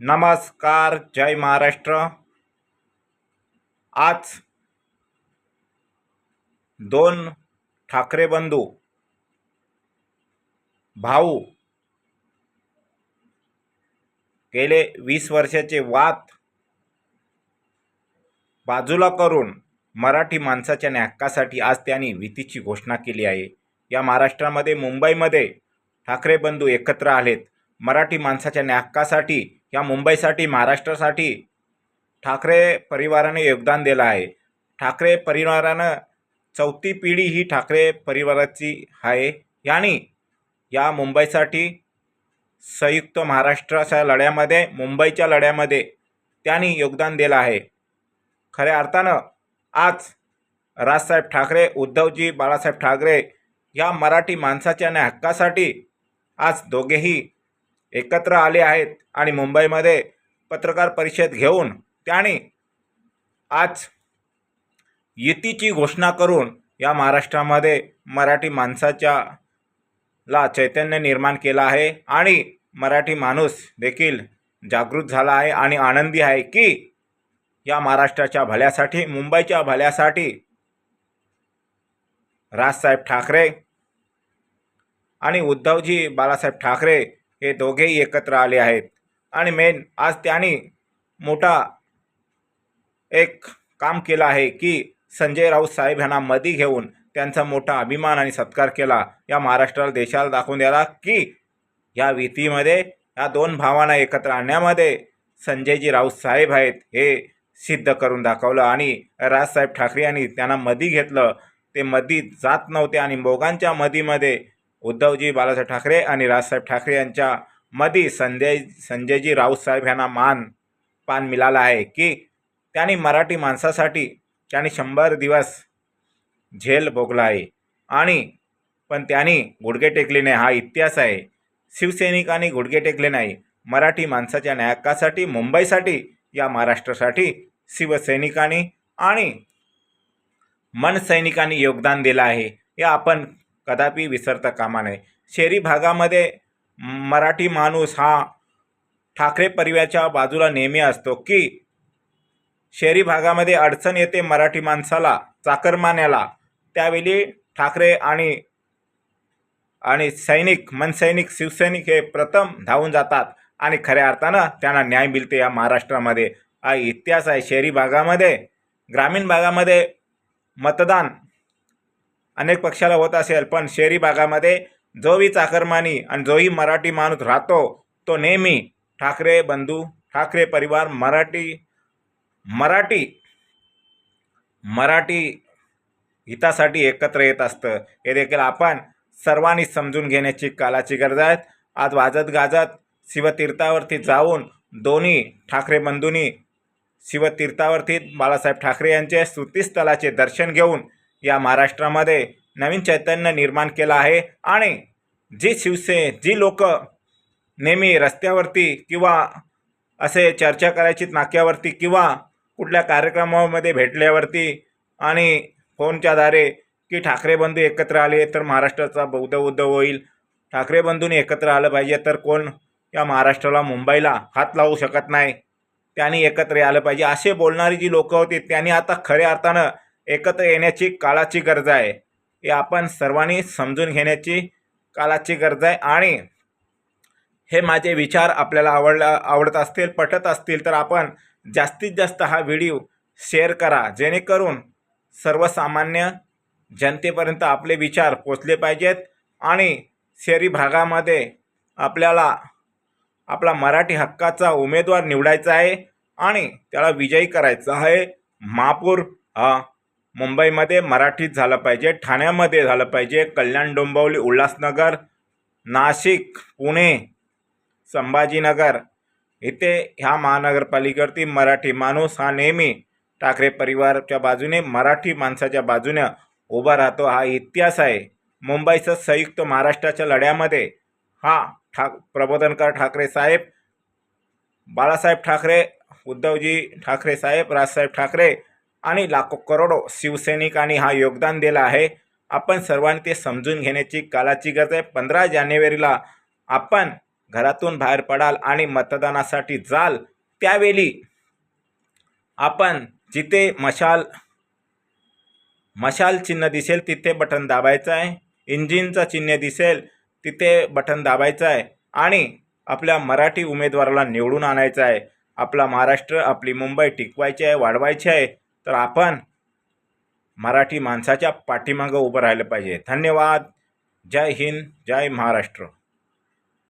नमस्कार जय महाराष्ट्र. आज दोन ठाकरे बंधू भाऊ गेले वीस वर्षाचे वाद बाजूला करून मराठी माणसाच्या न्याक्कासाठी आज त्यांनी भीतीची घोषणा केली आहे. या महाराष्ट्रामध्ये मुंबईमध्ये ठाकरे बंधू एकत्र आलेत. मराठी माणसाच्या न्याक्कासाठी या मुंबईसाठी महाराष्ट्रासाठी ठाकरे परिवाराने योगदान दिलं आहे. ठाकरे परिवारानं चौथी पिढी ही ठाकरे परिवाराची आहे. यांनी या मुंबईसाठी संयुक्त महाराष्ट्राच्या लढ्यामध्ये मुंबईच्या लढ्यामध्ये त्यांनी योगदान दिलं आहे. खऱ्या अर्थानं आज राजसाहेब ठाकरे उद्धवजी बाळासाहेब ठाकरे या मराठी माणसाच्या आणि हक्कासाठी आज दोघेही एकत्र आले आहेत आणि मुंबईमध्ये पत्रकार परिषद घेऊन त्याने आज युतीची घोषणा करून या महाराष्ट्रामध्ये मराठी माणसाच्या ला चैतन्य निर्माण केलं आहे आणि मराठी माणूस देखील जागृत झाला आहे आणि आनंदी आहे की या महाराष्ट्राच्या भल्यासाठी मुंबईच्या भल्यासाठी राजसाहेब ठाकरे आणि उद्धवजी बाळासाहेब ठाकरे हे दोघेही एकत्र आले आहेत. आणि मेन आज त्यांनी मोठा एक काम केलं आहे की संजय राऊत साहेब यांना मधी घेऊन त्यांचा मोठा अभिमान आणि सत्कार केला. या महाराष्ट्राला देशाला दाखवून द्याला की या युतीमध्ये या दोन भावांना एकत्र आणण्यामध्ये संजयजी राऊत साहेब आहेत हे सिद्ध करून दाखवलं. आणि राजसाहेब ठाकरे यांनी त्यांना मधी घेतलं. ते मधी जात नव्हते आणि मोगांच्या मधीमध्ये उद्धवजी बाळासाहेब ठाकरे आणि राजसाहेब ठाकरे यांच्या मधी संजय संजयजी राऊत साहेब यांना मान पान मिळाला आहे की त्यांनी मराठी माणसासाठी त्यांनी शंभर दिवस झेल भोगला आहे. आणि पण त्यांनी गुडघे टेकले नाही. हा इतिहास आहे. शिवसैनिकांनी गुडघे टेकले नाही. मराठी माणसाच्या न्यायकासाठी मुंबईसाठी या महाराष्ट्रासाठी शिवसैनिकांनी आणि मनसैनिकांनी योगदान दिलं आहे. या आपण कदापि विसरता कामा नये. शहरी भागामध्ये मराठी माणूस हा ठाकरे परिवाराच्या बाजूला नेहमी असतो की शहरी भागामध्ये अडचण येते मराठी माणसाला चाकरमान्याला त्यावेळी ठाकरे आणि आणि सैनिक मनसैनिक शिवसैनिक हे प्रथम धावून जातात आणि खऱ्या अर्थानं त्यांना न्याय मिळते या महाराष्ट्रामध्ये. हा इतिहास आहे. शहरी भागामध्ये ग्रामीण भागामध्ये मतदान अनेक पक्षाला होत असेल पण शहरी भागामध्ये जोही चाकरमानी आणि जोही मराठी माणूस राहतो तो नेहमी ठाकरे बंधू ठाकरे परिवार मराठी मराठी मराठी हितासाठी एकत्र येत असतं. हे देखील आपण सर्वांनी समजून घेण्याची कालाची गरज आहे. आज वाजत गाजत शिवतीर्थावरती जाऊन दोन्ही ठाकरे बंधूंनी शिवतीर्थावरती बाळासाहेब ठाकरे यांचे स्तुतीस्थळाचे दर्शन घेऊन या महाराष्ट्रामध्ये नवीन चैतन्य निर्माण केलं आहे आणि जी शिवसे जी लोक नेहमी रस्त्यावरती किंवा असे चर्चा करायची नाक्यावरती किंवा कुठल्या कार्यक्रमामध्ये भेटल्यावरती आणि फोनच्या द्वारे की ठाकरे बंधू एकत्र आले तर महाराष्ट्राचा बौद्ध उद्धव होईल. ठाकरे बंधूंनी एकत्र आलं पाहिजे तर कोण या महाराष्ट्राला मुंबईला हात लावू शकत नाही? त्यांनी एकत्र आलं पाहिजे. असे बोलणारी जी लोकं होती त्यांनी आता खऱ्या अर्थानं एकत्र येण्याची काळाची गरज आहे. हे आपण सर्वांनी समजून घेण्याची काळाची गरज आहे. आणि हे माझे विचार आपल्याला आवडला आवडत असतील पटत असतील तर आपण जास्तीत जास्त हा व्हिडिओ शेअर करा. जेणेकरून सर्वसामान्य जनतेपर्यंत आपले विचार पोचले पाहिजेत. आणि शहरी भागामध्ये आपल्याला आपला मराठी हक्काचा उमेदवार निवडायचा आहे. आणि त्याला विजयी करायचा आहे. महापूर हा मुंबईमध्ये मराठीत झालं पाहिजे ठाण्यामध्ये झालं पाहिजे. कल्याण डोंबिवली उल्हासनगर नाशिक पुणे संभाजीनगर. इथे ह्या महानगरपालिकेवरती मराठी माणूस हा नेहमी ठाकरे परिवारच्या बाजूने मराठी माणसाच्या बाजूने उभा राहतो. हा इतिहास आहे. मुंबईचं संयुक्त महाराष्ट्राच्या लढ्यामध्ये हा ठाक प्रबोधनकर ठाकरे साहेब बाळासाहेब ठाकरे उद्धवजी ठाकरे साहेब राजसाहेब ठाकरे आणि लाखो करोडो शिवसैनिकांनी हा योगदान दिलं आहे. आपण सर्वांनी ते समजून घेण्याची कालाची गरज आहे. पंधरा जानेवारीला आपण घरातून बाहेर पडाल आणि मतदानासाठी जाल. त्यावेळी आपण जिथे मशाल मशाल चिन्ह दिसेल तिथे बटन दाबायचं आहे. इंजिनचं चिन्ह दिसेल तिथे बटन दाबायचं आहे. आणि आपल्या मराठी उमेदवाराला निवडून आणायचं आहे. आपला महाराष्ट्र आपली मुंबई टिकवायची आहे वाढवायची आहे. तर आपण मराठी माणसाच्या पाठीमागं उभं राहिलं पाहिजे. धन्यवाद. जय हिंद जय महाराष्ट्र.